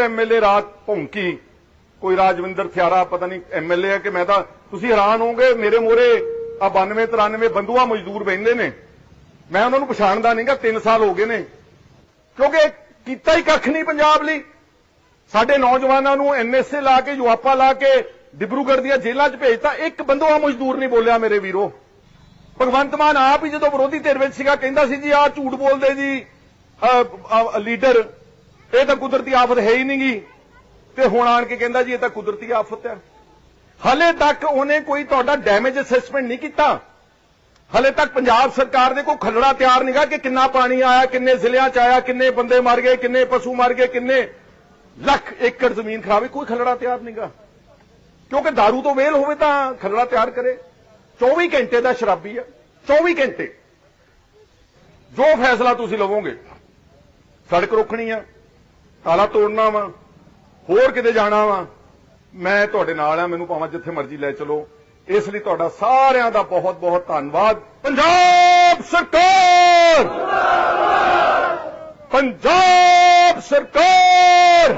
ਹੋਰ ਐਮਐਲਏ ਰਾਤ ਭੌਂਕੀ। ਕੋਈ ਰਾਜਵਿੰਦਰ ਥਿਆਰਾ, ਪਤਾ ਨਹੀਂ ਐਮਐਲਏ ਹੈ ਕਿ ਮੈਂ ਤਾਂ, ਤੁਸੀਂ ਹੈਰਾਨ ਹੋਗੇ ਮੇਰੇ ਮੋਰੇ ਆ 92 93 ਬੰਦੂਆ ਮਜ਼ਦੂਰ ਬੈੰਦੇ ਨੇ। ਮੈਂ ਉਹਨਾਂ ਨੂੰ ਪਛਾਣਦਾ ਨਹੀਂਗਾ 3 ਸਾਲ ਹੋ ਗਏ ਨੇ। ਕਿਉਂਕਿ ਕੀਤਾ ਹੀ ਕੱਖ ਨਹੀਂ ਪੰਜਾਬ ਲਈ। ਸਾਡੇ ਨੌਜਵਾਨਾਂ ਨੂੰ ਐਨਐਸਏ ਲਾ ਕੇ, ਯੁਆਪਾ ਲਾ ਕੇ, ਡਿਬਰੂਗੜ੍ਹ ਦੀਆਂ ਜੇਲ੍ਹਾਂ 'ਚ ਭੇਜਤਾ, ਇੱਕ ਬੰਦੂਆ ਮਜ਼ਦੂਰ ਨਹੀਂ ਬੋਲਿਆ ਮੇਰੇ ਵੀਰੋ। ਭਗਵੰਤ ਮਾਨ ਆਪ ਹੀ ਜਦੋਂ ਵਿਰੋਧੀ ਧਿਰ ਵਿੱਚ ਸੀਗਾ, ਕਹਿੰਦਾ ਸੀ ਜੀ, ਆਹ ਝੂਠ ਬੋਲਦੇ ਜੀ ਲੀਡਰ। ਇਹ ਤਾਂ ਕੁਦਰਤੀ ਆਫਤ ਹੈ ਹੀ ਨਹੀਂਗੀ। ਤੇ ਹੁਣ ਆਣ ਕੇ ਕਹਿੰਦਾ ਜੀ, ਇਹ ਤਾਂ ਕੁਦਰਤੀ ਆਫਤ ਹੈ। ਹਲੇ ਤੱਕ ਉਹਨੇ ਕੋਈ ਤੁਹਾਡਾ ਡੈਮੇਜ ਅਸੈਸਮੈਂਟ ਨਹੀਂ ਕੀਤਾ। ਹਲੇ ਤੱਕ ਪੰਜਾਬ ਸਰਕਾਰ ਦੇ ਕੋਈ ਖਰੜਾ ਤਿਆਰ ਨਹੀਂਗਾ ਕਿ ਕਿੰਨਾ ਪਾਣੀ ਆਇਆ, ਕਿੰਨੇ ਜ਼ਿਲ੍ਹਿਆਂ ਚ ਆਇਆ, ਕਿੰਨੇ ਬੰਦੇ ਮਰ ਗਏ, ਕਿੰਨੇ ਪਸ਼ੂ ਮਰ ਗਏ, ਕਿੰਨੇ ਲੱਖ ਏਕੜ ਜ਼ਮੀਨ ਖਰਾਬੀ ਕੋਈ ਖਲੜਾ ਤਿਆਰ ਨਹੀਂਗਾ। ਕਿਉਂਕਿ दारू ਤੋਂ ਵੇਲ ਹੋਵੇ ਤਾਂ ਖਰੜਾ ਤਿਆਰ ਕਰੇ। 24 ਘੰਟੇ ਦਾ ਸ਼ਰਾਬੀ ਹੈ 24 ਘੰਟੇ। ਜੋ ਫੈਸਲਾ ਤੁਸੀਂ ਲਵੋਗੇ, ਸੜਕ ਰੋਕਣੀ ਆ ਤਾਲਾ ਤੋੜਨਾ ਵਾ, ਹੋਰ ਕਿਤੇ ਜਾਣਾ ਵਾ। ਮੈਂ ਤੁਹਾਡੇ ਨਾਲ ਆ, ਮੈਨੂੰ ਭਾਵੇਂ ਜਿੱਥੇ ਮਰਜ਼ੀ ਲੈ ਚਲੋ। ਇਸ ਲਈ ਤੁਹਾਡਾ ਸਾਰਿਆਂ ਦਾ ਬਹੁਤ ਬਹੁਤ ਧੰਨਵਾਦ। ਪੰਜਾਬ ਸਰਕਾਰ! ਪੰਜਾਬ ਸਰਕਾਰ!